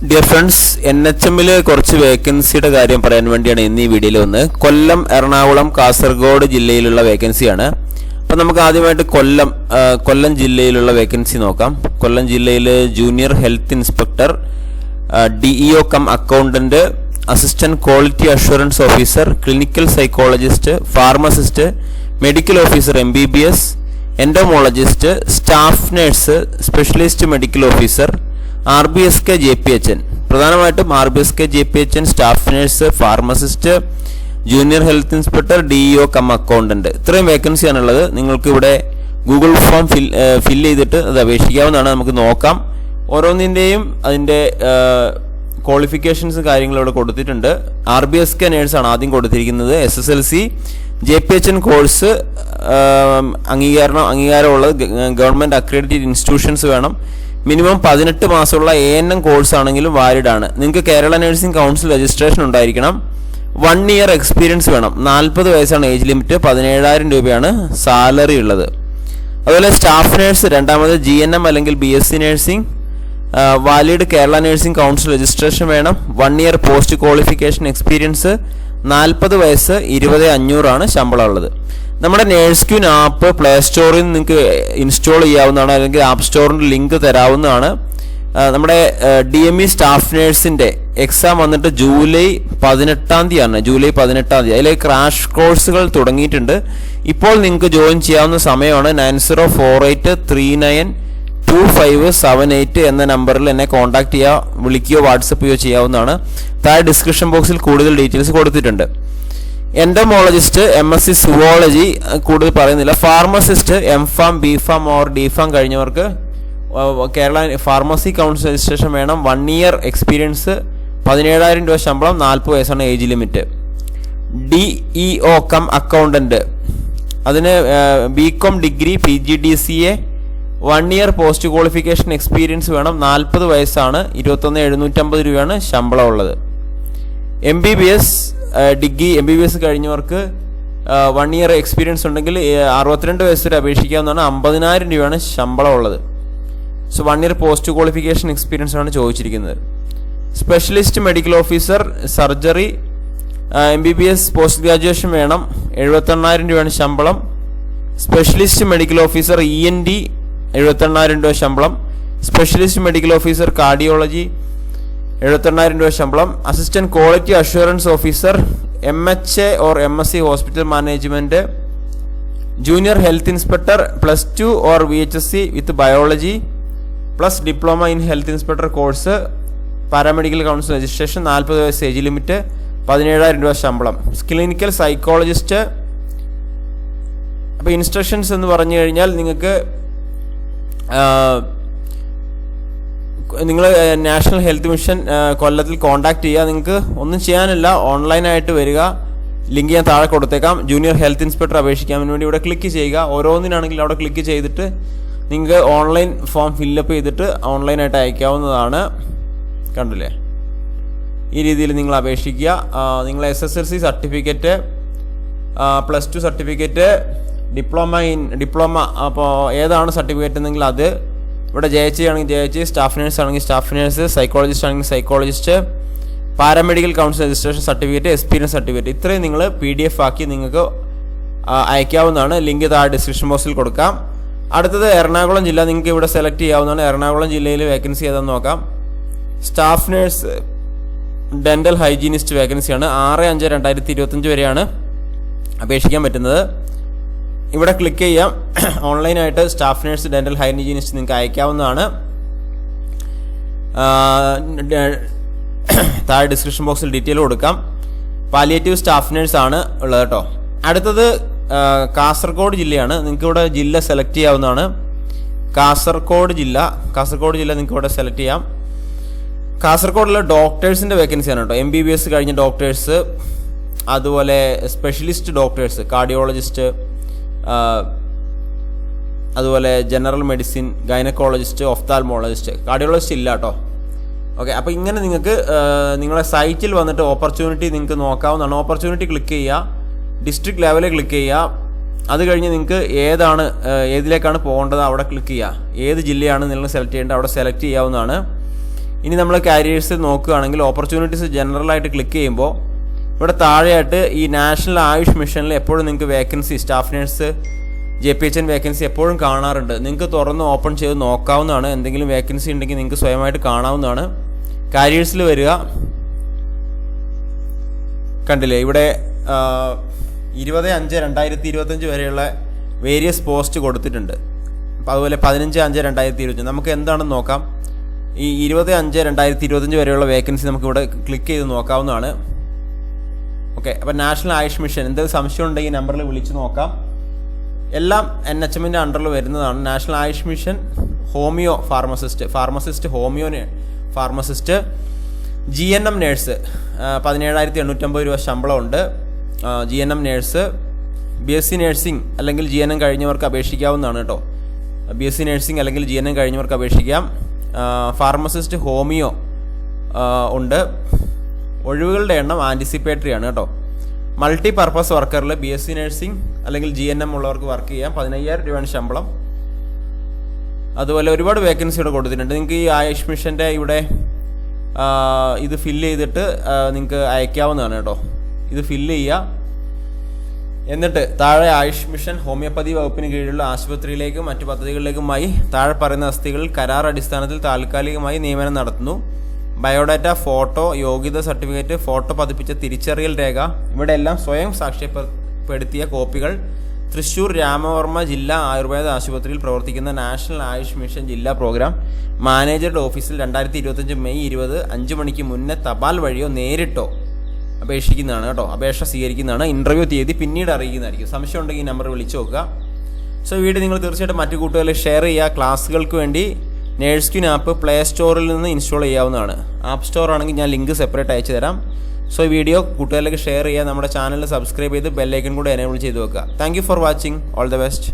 Dear friends N H എമ്മിൽ കുറച്ച് വേക്കൻസിയുടെ കാര്യം പറയാൻ വേണ്ടിയാണ് ഇന്ന് ഈ വീഡിയോയിൽ വന്ന് കൊല്ലം എറണാകുളം കാസർഗോഡ് ജില്ലയിലുള്ള വേക്കൻസിയാണ് അപ്പം നമുക്ക് ആദ്യമായിട്ട് കൊല്ലം കൊല്ലം ജില്ലയിലുള്ള വേക്കൻസി നോക്കാം. കൊല്ലം ജില്ലയിൽ junior health inspector DEO cum accountant assistant quality assurance officer clinical psychologist pharmacist medical officer M B B S entomologist staff nurse specialist medical officer R B S K J P H N. പ്രധാനമായിട്ടും R B S K J P H N staff nurse pharmacist junior health inspector D E cum accountant. ഇത്രയും വേക്കൻസിയാണുള്ളത്. നിങ്ങൾക്ക് ഇവിടെ Google form fill ഫിൽ ചെയ്തിട്ട് അത് അപേക്ഷിക്കാവുന്നതാണ്. നമുക്ക് നോക്കാം. ഓരോന്നിന്റെയും അതിന്റെ ക്വാളിഫിക്കേഷൻസ് കാര്യങ്ങളും ഇവിടെ കൊടുത്തിട്ടുണ്ട്. ആർ ബി എസ് കെ നേഴ്സാണ് ആദ്യം കൊടുത്തിരിക്കുന്നത്. S S L C J P H N course അംഗീകാരണം അംഗീകാരമുള്ളത് ഗവൺമെന്റ് അക്രഡിറ്റഡ് ഇൻസ്റ്റിറ്റ്യൂഷൻസ് വേണം. മിനിമം പതിനെട്ട് മാസമുള്ള എ എൻ എം കോഴ്സ് ആണെങ്കിലും വാലിഡ് ആണ് നിങ്ങൾക്ക് കേരള നഴ്സിംഗ് കൗൺസിൽ രജിസ്ട്രേഷൻ ഉണ്ടായിരിക്കണം. വൺ ഇയർ എക്സ്പീരിയൻസ് വേണം. നാൽപ്പത് വയസ്സാണ് ഏജ് ലിമിറ്റ്. പതിനേഴായിരം രൂപയാണ് സാലറി ഉള്ളത്. അതുപോലെ സ്റ്റാഫ് നേഴ്സ് രണ്ടാമത് ജി എൻ എം അല്ലെങ്കിൽ B S C nursing. Valid Kerala nursing council registration വേണം. One year post qualification experience. നാൽപ്പത് വയസ്സ് ഇരുപത് അഞ്ഞൂറാണ് ശമ്പളം ഉള്ളത്. നമ്മുടെ നേഴ്സ് ക്യൂൻ ആപ്പ് പ്ലേ സ്റ്റോറിൽ നിങ്ങൾക്ക് ഇൻസ്റ്റാൾ ചെയ്യാവുന്നതാണ് അല്ലെങ്കിൽ ആപ്പ് സ്റ്റോറിന്റെ ലിങ്ക് തരാവുന്നതാണ്. നമ്മുടെ ഡി എം ഇ സ്റ്റാഫ് നേഴ്സിന്റെ എക്സാം വന്നിട്ട് ജൂലൈ പതിനെട്ടാം തീയതിയാണ്. ജൂലൈ പതിനെട്ടാം തീയതി. അതിലെ ക്രാഷ് കോഴ്സുകൾ തുടങ്ങിയിട്ടുണ്ട്. ഇപ്പോൾ നിങ്ങൾക്ക് ജോയിൻ ചെയ്യാവുന്ന സമയമാണ് nine zero four eight three nine two five seven eight എന്ന നമ്പറിൽ എന്നെ കോൺടാക്ട് ചെയ്യുക വിളിക്കുകയോ വാട്സപ്പ് ചെയ്യുകയോ ചെയ്യാവുന്നതാണ്. താഴെ ഡിസ്ക്രിപ്ഷൻ ബോക്സിൽ കൂടുതൽ ഡീറ്റെയിൽസ് കൊടുത്തിട്ടുണ്ട്. Entomologist M S C zoology കൂടുതൽ പറയുന്നില്ല. Pharmacist M pharm B pharm or D pharm കഴിഞ്ഞവർക്ക് Kerala pharmacy council registration വേണം. വൺ ഇയർ എക്സ്പീരിയൻസ് പതിനേഴായിരം രൂപ ശമ്പളം നാൽപ്പത് വയസ്സാണ് age limit D E O cum accountant അതിന് B com degree P G D C A one year post qualification experience വേണം. നാൽപ്പത് വയസ്സാണ് ഇരുപത്തൊന്ന് എഴുന്നൂറ്റമ്പത് രൂപയാണ് ശമ്പളം ഉള്ളത് M B B S degree M B B S കഴിഞ്ഞവർക്ക് one year experience ഉണ്ടെങ്കിൽ അറുപത്തിരണ്ട് വയസ്സ് വരെ അപേക്ഷിക്കാവുന്നതാണ് അമ്പതിനായിരം രൂപയാണ് ശമ്പളം ഉള്ളത് so one year post qualification experience ആണ് ചോദിച്ചിരിക്കുന്നത്. Specialist medical officer surgery M B B S post graduation വേണം എഴുപത്തെണ്ണായിരം രൂപയാണ് ശമ്പളം. Specialist medical officer E N D എഴുപത്തെണ്ണായിരം രൂപ ശമ്പളം. സ്പെഷ്യലിസ്റ്റ് മെഡിക്കൽ ഓഫീസർ കാർഡിയോളജി എഴുപത്തെണ്ണായിരം രൂപ ശമ്പളം. Assistant quality assurance officer M H A or M S C hospital management junior health inspector plus two or V H S C with biology plus diploma in health inspector course paramedical council registration നാൽപ്പത് വയസ്സ് age limit പതിനേഴായിരം രൂപ ശമ്പളം. Clinical psychologist അപ്പോൾ instructions എന്ന് പറഞ്ഞു കഴിഞ്ഞാൽ നിങ്ങൾക്ക് നിങ്ങൾ നാഷണൽ ഹെൽത്ത് മിഷൻ കൊല്ലത്തിൽ കോൺടാക്ട് ചെയ്യുക. നിങ്ങൾക്ക് ഒന്നും ചെയ്യാനില്ല. ഓൺലൈനായിട്ട് വരിക. ലിങ്ക് ഞാൻ താഴെ കൊടുത്തേക്കാം. ജൂനിയർ ഹെൽത്ത് ഇൻസ്പെക്ടർ അപേക്ഷിക്കാൻ വേണ്ടി ഇവിടെ ക്ലിക്ക് ചെയ്യുക. ഓരോന്നിനാണെങ്കിൽ അവിടെ ക്ലിക്ക് ചെയ്തിട്ട് നിങ്ങൾക്ക് ഓൺലൈൻ ഫോം ഫില്ലപ്പ് ചെയ്തിട്ട് ഓൺലൈനായിട്ട് അയക്കാവുന്നതാണ്. കണ്ടില്ലേ? ഈ രീതിയിൽ നിങ്ങൾ അപേക്ഷിക്കുക. നിങ്ങൾ S S L C certificate plus two certificate diploma in diploma അപ്പോൾ ഏതാണ് സർട്ടിഫിക്കറ്റ് എന്നെങ്കിൽ അത് ഇവിടെ ജെ എച്ച് ആണെങ്കിൽ ജെ എച്ച് സ്റ്റാഫ് നേഴ്സ് ആണെങ്കിൽ സ്റ്റാഫ് നേഴ്സ് സൈക്കോളജിസ്റ്റ് ആണെങ്കിൽ psychologist paramedical council registration certificate experience certificate ഇത്രയും നിങ്ങൾ പി ഡി എഫ് ആക്കി നിങ്ങൾക്ക് അയക്കാവുന്നതാണ്. ലിങ്ക് താഴെ ഡിസ്ക്രിപ്ഷൻ ബോക്സിൽ കൊടുക്കാം. അടുത്തത് എറണാകുളം ജില്ല. നിങ്ങൾക്ക് ഇവിടെ സെലക്ട് ചെയ്യാവുന്നതാണ്. എറണാകുളം ജില്ലയിൽ വേക്കൻസി ഏതാണെന്ന് നോക്കാം. സ്റ്റാഫ് നേഴ്സ് ഡെന്റൽ ഹൈജീനിസ്റ്റ് വേക്കൻസിയാണ് ആറ് അഞ്ച് രണ്ടായിരത്തി ഇരുപത്തഞ്ച് വരെയാണ് അപേക്ഷിക്കാൻ പറ്റുന്നത്. ഇവിടെ ക്ലിക്ക് ചെയ്യാം. ഓൺലൈനായിട്ട് സ്റ്റാഫ് നേഴ്സ് ഡെന്റൽ ഹൈജീനിസ്റ്റ് നിങ്ങൾക്ക് അയക്കാവുന്നതാണ്. താഴെ ഡിസ്ക്രിപ്ഷൻ ബോക്സിൽ ഡീറ്റെയിൽ കൊടുക്കാം. പാലിയേറ്റീവ് സ്റ്റാഫ് നേഴ്സ് ആണ് ഉള്ളത് കേട്ടോ അടുത്തത് കാസർഗോഡ് ജില്ലയാണ്. നിങ്ങൾക്ക് ഇവിടെ ജില്ല സെലക്ട് ചെയ്യാവുന്നതാണ്. കാസർഗോഡ് ജില്ല. കാസർഗോഡ് ജില്ല നിങ്ങൾക്ക് ഇവിടെ സെലക്ട് ചെയ്യാം. കാസർഗോഡുള്ള ഡോക്ടേഴ്സിന്റെ വേക്കൻസിയാണ് കേട്ടോ എം ബി ബി എസ് കഴിഞ്ഞ ഡോക്ടേഴ്സ് അതുപോലെ സ്പെഷ്യലിസ്റ്റ് ഡോക്ടേഴ്സ് കാർഡിയോളജിസ്റ്റ് അതുപോലെ general medicine gynaecologist ophthalmologist cardiologist ഇല്ല കേട്ടോ ഓക്കെ അപ്പോൾ ഇങ്ങനെ നിങ്ങൾക്ക് നിങ്ങളെ സൈറ്റിൽ വന്നിട്ട് ഓപ്പർച്യൂണിറ്റി നിങ്ങൾക്ക് നോക്കാവുന്നതാണ്. ഓപ്പർച്യൂണിറ്റി ക്ലിക്ക് ചെയ്യുക. ഡിസ്ട്രിക്ട് ലെവലിൽ ക്ലിക്ക് ചെയ്യുക. അത് കഴിഞ്ഞ് നിങ്ങൾക്ക് ഏതാണ് ഏതിലേക്കാണ് പോകേണ്ടത് അവിടെ ക്ലിക്ക് ചെയ്യുക. ഏത് ജില്ലയാണ് നിങ്ങൾ സെലക്ട് ചെയ്യേണ്ടത് അവിടെ സെലക്ട് ചെയ്യാവുന്നതാണ്. ഇനി നമ്മൾ കാരിയേഴ്സ് നോക്കുകയാണെങ്കിൽ ഓപ്പർച്യൂണിറ്റീസ് ജനറലായിട്ട് ക്ലിക്ക് ചെയ്യുമ്പോൾ ഇവിടെ താഴെയായിട്ട് ഈ നാഷണൽ ആയുഷ് മിഷനിൽ എപ്പോഴും നിങ്ങൾക്ക് vacancy staff nurse J P H N vacancy എപ്പോഴും കാണാറുണ്ട്. നിങ്ങൾക്ക് തുറന്ന് ഓപ്പൺ ചെയ്ത് നോക്കാവുന്നതാണ്. എന്തെങ്കിലും വേക്കൻസി ഉണ്ടെങ്കിൽ നിങ്ങൾക്ക് സ്വയമായിട്ട് കാണാവുന്നതാണ്. കാരിയേഴ്സിൽ വരിക. കണ്ടില്ലേ? ഇവിടെ ഇരുപത് അഞ്ച് രണ്ടായിരത്തി ഇരുപത്തഞ്ച് വരെയുള്ള വേരിയസ് പോസ്റ്റ് കൊടുത്തിട്ടുണ്ട്. അതുപോലെ പതിനഞ്ച് അഞ്ച് രണ്ടായിരത്തി ഇരുപത്തഞ്ച്. നമുക്ക് എന്താണെന്ന് നോക്കാം? ഈ ഇരുപത് അഞ്ച് രണ്ടായിരത്തി ഇരുപത്തഞ്ച് വരെയുള്ള വേക്കൻസി നമുക്കിവിടെ ക്ലിക്ക് ചെയ്ത് നോക്കാവുന്നതാണ്. ഓക്കെ അപ്പോൾ നാഷണൽ ആയുഷ് മിഷൻ എന്തെങ്കിലും സംശയം ഉണ്ടെങ്കിൽ നമ്പറിൽ വിളിച്ച് നോക്കാം. എല്ലാം എൻ എച്ച് എമ്മിന്റെ അണ്ടറിൽ വരുന്നതാണ്. National Ayush mission homeo pharmacist pharmacist homeo pharmacist G N M nurse പതിനേഴായിരത്തി എണ്ണൂറ്റമ്പത് രൂപ ശമ്പളമുണ്ട്. G N M nurse B S C nursing അല്ലെങ്കിൽ ജി എൻ എം കഴിഞ്ഞവർക്ക് അപേക്ഷിക്കാവുന്നതാണ് കേട്ടോ. ബി എസ് സി നേഴ്സിംഗ് അല്ലെങ്കിൽ ജി എൻ എം കഴിഞ്ഞവർക്ക് അപേക്ഷിക്കാം. ഫാർമസിസ്റ്റ് ഹോമിയോ ഉണ്ട്. ഒഴിവുകളുടെ എണ്ണം ആന്റിസിപ്പേറ്ററി ആണ് കേട്ടോ. മൾട്ടി പർപ്പസ് വർക്കറിൽ ബി എസ് സി നഴ്സിംഗ് അല്ലെങ്കിൽ ജി എൻ എം ഉള്ളവർക്ക് വർക്ക് ചെയ്യാം. പതിനയ്യായിരം രൂപയാണ് ശമ്പളം. അതുപോലെ ഒരുപാട് വേക്കൻസി ഇവിടെ കൊടുത്തിട്ടുണ്ട്. നിങ്ങൾക്ക് ഈ ആയുഷ് മിഷന്റെ ഇവിടെ ഇത് ഫില്ല് ചെയ്തിട്ട് നിങ്ങൾക്ക് അയക്കാവുന്നതാണ് കേട്ടോ. ഇത് ഫില്ല് ചെയ്യുക. എന്നിട്ട് താഴെ ആയുഷ് മിഷൻ ഹോമിയോപ്പതി വകുപ്പിന് കീഴിലുള്ള ആശുപത്രിയിലേക്കും മറ്റു പദ്ധതികളിലേക്കുമായി താഴെ പറയുന്ന അസ്ഥികളിൽ കരാർ അടിസ്ഥാനത്തിൽ താൽക്കാലികമായി നിയമനം നടത്തുന്നു. ബയോഡാറ്റ ഫോട്ടോ യോഗ്യത സർട്ടിഫിക്കറ്റ് ഫോട്ടോ പതിപ്പിച്ച തിരിച്ചറിയൽ രേഖ ഇവിടെ എല്ലാം സ്വയം സാക്ഷ്യപ്പെടുത്തിയ കോപ്പികൾ. തൃശൂർ രാമവർമ്മ ജില്ലാ ആയുർവേദ ആശുപത്രിയിൽ പ്രവർത്തിക്കുന്ന നാഷണൽ ആയുഷ് മിഷൻ ജില്ലാ പ്രോഗ്രാം. മാനേജറുടെ ഓഫീസിൽ രണ്ടായിരത്തി ഇരുപത്തഞ്ച് മെയ് ഇരുപത് അഞ്ച് മണിക്ക് മുന്നേ തപാൽ വഴിയോ നേരിട്ടോ അപേക്ഷിക്കുന്നതാണ് കേട്ടോ. അപേക്ഷ സ്വീകരിക്കുന്നതാണ്. ഇന്റർവ്യൂ തീയതി പിന്നീട് അറിയിക്കുന്നതായിരിക്കും. സംശയം ഉണ്ടെങ്കിൽ ഈ നമ്പർ വിളിച്ചു നോക്കുക. സോ വീഡിയോ നിങ്ങൾ തീർച്ചയായിട്ടും മറ്റു കൂട്ടുകാരിൽ ഷെയർ ചെയ്യുക. ക്ലാസ്സുകൾക്ക് വേണ്ടി നേഴ്സ്ക്യൂൻ ആപ്പ് പ്ലേ സ്റ്റോറിൽ നിന്ന് ഇൻസ്റ്റാൾ ചെയ്യാവുന്നതാണ്. ആപ്പ് സ്റ്റോർ ആണെങ്കിൽ ഞാൻ ലിങ്ക് സെപ്പറേറ്റ് അയച്ചു തരാം. സോ ഈ വീഡിയോ കൂട്ടുകാരിലേക്ക് ഷെയർ ചെയ്യുക നമ്മുടെ ചാനൽ സബ്സ്ക്രൈബ് ചെയ്ത് ബെല്ലൈക്കൺ കൂടെ എനേബിൾ ചെയ്ത് വെക്കുക. Thank for watching. All the best.